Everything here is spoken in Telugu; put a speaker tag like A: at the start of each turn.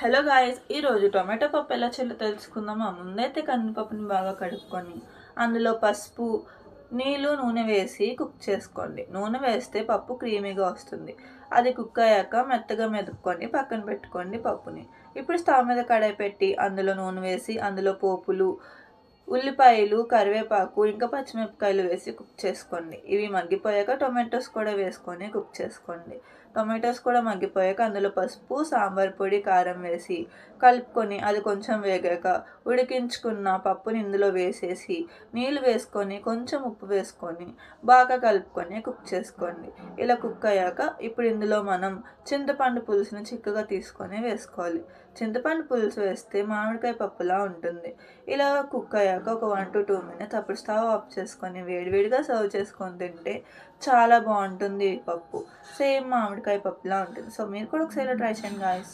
A: హలో గాయస్ ఈరోజు టొమాటో పప్పు ఎలా చేయాలో తెలుసుకుందామా? ముందైతే కందిపప్పుని బాగా కడుక్కొని అందులో పసుపు నీళ్ళు నూనె వేసి కుక్ చేసుకోండి. నూనె వేస్తే పప్పు క్రీమీగా వస్తుంది. అది కుక్ అయ్యాక మెత్తగా మెదుక్కొని పక్కన పెట్టుకోండి పప్పుని. ఇప్పుడు స్టవ్ మీద కడాయి పెట్టి అందులో నూనె వేసి అందులో పోపులు ఉల్లిపాయలు కరివేపాకు ఇంకా పచ్చిమిరపకాయలు వేసి కుక్ చేసుకోండి. ఇవి మగ్గిపోయాక టొమాటోస్ కూడా వేసుకొని కుక్ చేసుకోండి. టొమాటోస్ కూడా మగ్గిపోయాక అందులో పసుపు సాంబార్ పొడి కారం వేసి కలుపుకొని అది కొంచెం వేగాక ఉడికించుకున్న పప్పుని ఇందులో వేసేసి నీళ్ళు వేసుకొని కొంచెం ఉప్పు వేసుకొని బాగా కలుపుకొని కుక్ చేసుకోండి. ఇలా కుక్ అయ్యాక ఇప్పుడు ఇందులో మనం చింతపండు పులుసుని చిక్కగా తీసుకొని వేసుకోవాలి. చింతపండు పులుసు వేస్తే మామిడికాయ పప్పులా ఉంటుంది. ఇలా కుక్ అయ్యాక అయ్యాక ఒక వన్ టు టూ మినిట్స్ అప్పుడు స్టవ్ ఆఫ్ చేసుకొని వేడివేడిగా సర్వ్ చేసుకొని తింటే చాలా బాగుంటుంది ఈ పప్పు. సేమ్ మామిడికాయ పప్పులా ఉంటుంది. సో మీరు కూడా ఒకసారి ట్రై చేయండి గాయస్